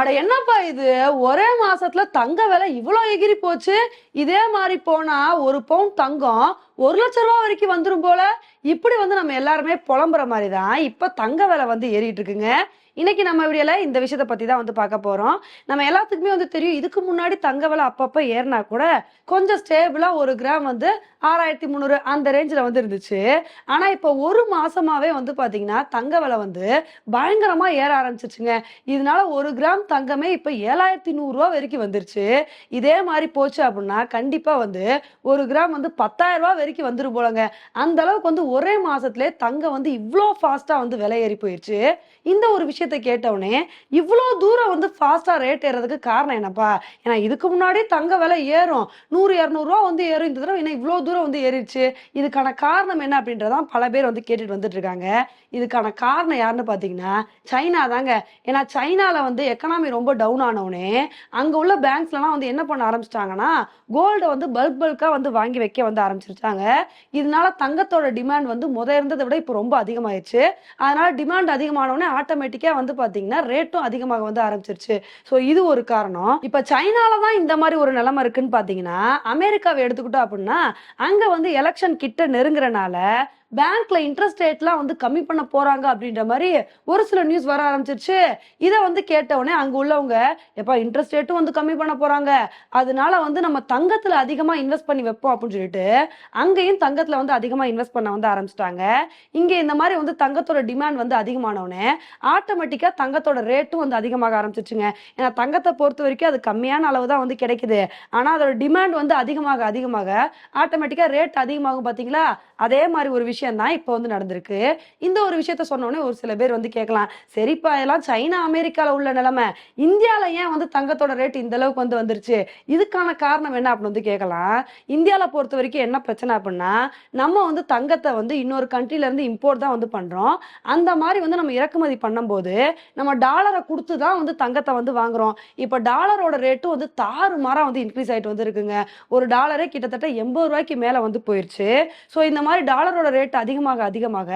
அட என்னப்பா இது? ஒரே மாசத்துல தங்க விலை இவ்வளோ எகிரி போச்சு. இதே மாதிரி போனா ஒரு பவுன் தங்கம் ஒரு லட்ச ரூபா வரைக்கும் வந்துடும் போல. இப்படி வந்து நம்ம எல்லாருமே புலம்புற மாதிரி தான் இப்போ தங்க விலை வந்து ஏறிட்டு இருக்குங்க. இன்னைக்கு நம்ம வீடியோல இந்த விஷயத்த பத்தி தான் வந்து பார்க்க போறோம். நம்ம எல்லாத்துக்குமே வந்து தெரியும் இதுக்கு முன்னாடி தங்க விலை அப்பப்போ ஏறினா கூட கொஞ்சம் ஸ்டேபிளா ஒரு கிராம் வந்து ஆறாயிரத்தி முந்நூறு அந்த ரேஞ்சில் வந்து இருந்துச்சு ஆனால் இப்போ ஒரு மாசமாவே வந்து பார்த்தீங்கன்னா தங்க விலை வந்து பயங்கரமாக ஏற ஆரம்பிச்சிருச்சுங்க. இதனால ஒரு கிராம் தங்கமே இப்போ ஏழாயிரத்தி நூறுரூவா வரைக்கும் வந்துருச்சு. இதே மாதிரி போச்சு அப்படின்னா கண்டிப்பாக வந்து ஒரு கிராம் வந்து பத்தாயிரம் வரைக்கும் வந்துடும் போலங்க. அந்த அளவுக்கு வந்து ஒரே மாதத்துலேயே தங்கம் வந்து இவ்வளோ ஃபாஸ்ட்டாக வந்து விலை ஏறி இந்த ஒரு விஷயத்த கேட்டவுடனே இவ்வளோ தூரம் வந்து ஃபாஸ்ட்டாக ரேட் ஏறதுக்கு காரணம் என்னப்பா? ஏன்னா இதுக்கு முன்னாடி தங்க விலை ஏறும். நூறு இரநூறுவா வந்து ஏறும். இந்த தடவை ஏன்னா இவ்வளோ தூரம் வந்து ஏறிடுச்சு. இதுக்கான காரணம் என்ன அப்படின்றதான் பல பேர் வந்து கேட்டுட்டு வந்துட்டு இருக்காங்க இதுக்கான காரணம் யாருன்னு பார்த்தீங்கன்னா சைனா தாங்க. ஏன்னா சைனால வந்து எக்கனாமி ரொம்ப டவுன் ஆனவுடனே அங்க உள்ள பேங்க்ஸ்லாம் வந்து என்ன பண்ண ஆரம்பிச்சிட்டாங்கன்னா கோல்டை வந்து பல்க் பல்கா வந்து வாங்கி வைக்க வந்து ஆரம்பிச்சிருச்சாங்க. இதனால தங்கத்தோட டிமாண்ட் வந்து முத இருந்ததை விட இப்போ ரொம்ப அதிகமாயிருச்சு. அதனால டிமாண்ட் அதிகமானவுடனே ஆட்டோமேட்டிக்கா வந்து பார்த்தீங்கன்னா ரேட்டும் அதிகமாக வந்து ஆரம்பிச்சிருச்சு. ஸோ இது ஒரு காரணம். இப்போ சைனால தான் இந்த மாதிரி ஒரு நிலைமை இருக்குன்னு பார்த்தீங்கன்னா அமெரிக்காவை எடுத்துக்கிட்டோம் அப்படின்னா அங்க வந்து எலெக்ஷன் கிட்ட நெருங்குறனால பேங்க்ல இன்ட்ரெஸ்ட் ரேட்லாம் வந்து கம்மி பண்ண போறாங்க அப்படின்ற மாதிரி ஒரு சில நியூஸ் வர ஆரம்பிச்சிருச்சு. இதை வந்து கேட்டவுடனே அங்க உள்ளவங்க எப்பா இன்ட்ரெஸ்ட் ரேட்டும் வந்து கம்மி பண்ண போறாங்க. அதனால வந்து நம்ம தங்கத்துல அதிகமா இன்வெஸ்ட் பண்ணி வைப்போம் அப்படின்னு சொல்லிட்டு அங்கேயும் தங்கத்துல வந்து அதிகமா இன்வெஸ்ட் பண்ண வந்து ஆரம்பிச்சிட்டாங்க. இங்க இந்த மாதிரி வந்து தங்கத்தோட டிமாண்ட் வந்து அதிகமானவுடனே ஆட்டோமேட்டிக்கா தங்கத்தோட ரேட்டும் வந்து அதிகமாக ஆரம்பிச்சிருச்சுங்க. ஏன்னா தங்கத்தை பொறுத்த வரைக்கும் அது கம்மியான அளவு தான் வந்து கிடைக்குது. ஆனா அதோட டிமாண்ட் வந்து அதிகமாக அதிகமாக ஆட்டோமேட்டிக்கா ரேட் அதிகமாகும் பாத்தீங்களா? அதே மாதிரி ஒரு விஷயம் தான் இப்போ வந்து நடந்திருக்கு. இந்த ஒரு விஷயத்த சொன்னோடனே ஒரு சில பேர் வந்து கேட்கலாம் சரிப்பா இதெல்லாம் சைனா அமெரிக்காவில் உள்ள நிலைமை. இந்தியால ஏன் வந்து தங்கத்தோட ரேட் இந்த அளவுக்கு வந்து வந்துருச்சு? இதுக்கான காரணம் என்ன அப்படின்னு வந்து கேட்கலாம் இந்தியாவில் பொறுத்த வரைக்கும் என்ன பிரச்சனை அப்படின்னா நம்ம வந்து தங்கத்தை வந்து இன்னொரு கண்ட்ரில இருந்து இம்போர்ட் தான் வந்து பண்றோம். அந்த மாதிரி வந்து நம்ம இறக்குமதி பண்ணும்போது நம்ம டாலரை கொடுத்து தான் வந்து தங்கத்தை வந்து வாங்குறோம். இப்போ டாலரோட ரேட்டும் வந்து தாறு மாறாக வந்து இன்க்ரீஸ் ஆயிட்டு வந்து இருக்குங்க. ஒரு டாலரே கிட்டத்தட்ட எண்பது ரூபாய்க்கு மேலே வந்து போயிருச்சு. ஸோ இந்த மாதிரி டாலரோட ரேட் அதிகமாக அதிகமாக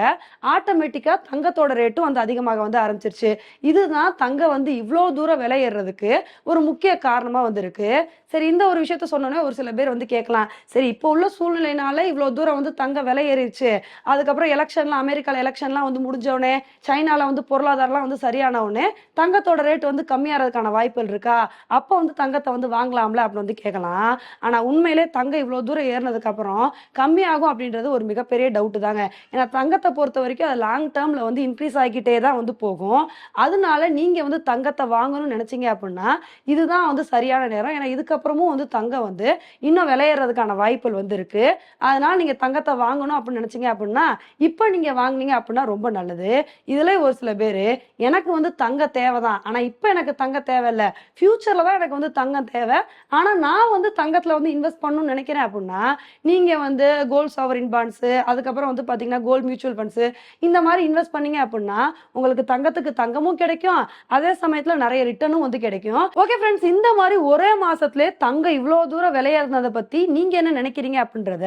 ஆட்டோமேட்டிக்காக தங்கத்தோட ரேட்டும் வந்து அதிகமாக வந்து ஆரம்பிச்சிருச்சு. இதுதான் தங்கம் வந்து இவ்வளோ தூரம் விலை ஏறுறதுக்கு ஒரு முக்கிய காரணமாக வந்து இருக்கு சரி இந்த ஒரு விஷயத்த சொன்னோன்னே ஒரு சில பேர் வந்து கேட்கலாம். சரி இப்போ உள்ள சூழ்நிலைனால இவ்வளோ தூரம் வந்து தங்க விலை ஏறிடுச்சு அதுக்கப்புறம் எலெக்ஷன்லாம் அமெரிக்காவில் எலெக்ஷன்லாம் வந்து முடிஞ்சோடனே சைனாவில் சைனால வந்து பொருளாதாரம்லாம் வந்து சரியான உடனே தங்கத்தோட ரேட் வந்து கம்மியாகிறதுக்கான வாய்ப்புகள் இருக்கா? அப்போ வந்து தங்கத்தை வந்து வாங்கலாம்ல அப்படின்னு வந்து கேட்கலாம். ஆனால் உண்மையிலே தங்கம் இவ்வளோ தூரம் ஏறினதுக்கப்புறம் கம்மியாகும் அப்படின்றது ஒரு மிகப்பெரிய டவுட்டு தான். தாங்க ஏன்னா தங்கத்தை பொறுத்த வரைக்கும் அது லாங் டேர்மில் வந்து இன்க்ரீஸ் ஆகிக்கிட்டே தான் வந்து போகும். அதனால நீங்கள் வந்து தங்கத்தை வாங்கணும்னு நினச்சிங்க அப்படின்னா இதுதான் வந்து சரியான நேரம். ஏன்னா இதுக்கப்புறமும் வந்து தங்கம் வந்து இன்னும் விளையிறதுக்கான வாய்ப்புகள் வந்து இருக்கு. அதனால நீங்கள் தங்கத்தை வாங்கணும் அப்படின்னு நினச்சிங்க அப்படின்னா இப்போ நீங்கள் வாங்குனீங்க அப்படின்னா ரொம்ப நல்லது. இதில் ஒரு சில பேர் எனக்கு வந்து தங்க தேவை தான் ஆனால் இப்போ எனக்கு தங்க தேவையில்லை. ஃப்யூச்சரில் தான் எனக்கு வந்து தங்கம் தேவை. ஆனால் நான் வந்து தங்கத்தில் வந்து இன்வெஸ்ட் பண்ணணும்னு நினைக்கிறேன் அப்படின்னா நீங்கள் வந்து கோல்ட் சாவரின் பாண்ட்ஸு அதுக்கப்புறம் வந்து பாத்தீங்கன்னா கோல்ட் மியூச்சுவல் ஃபண்ட்ஸ் இந்த மாதிரி இன்வெஸ்ட் பண்ணீங்க அப்படின்னா உங்களுக்கு தங்கத்துக்கு தங்கமும் கிடைக்கும். அதே சமயத்துல நிறைய ரிட்டர்னும் வந்து கிடைக்கும். ஓகே ஃப்ரெண்ட்ஸ் இந்த மாதிரி ஒரே மாசத்துலயே தங்கம் இவ்வளவு தூரம் விலையேறினதை பத்தி நீங்க என்ன நினைக்கிறீங்க அப்படின்றத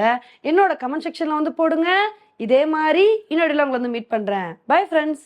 என்னோட கமெண்ட் செக்ஷன்ல வந்து போடுங்க. இதே மாதிரி இன்னொடையில் உங்களை வந்து மீட் பண்றேன். Bye friends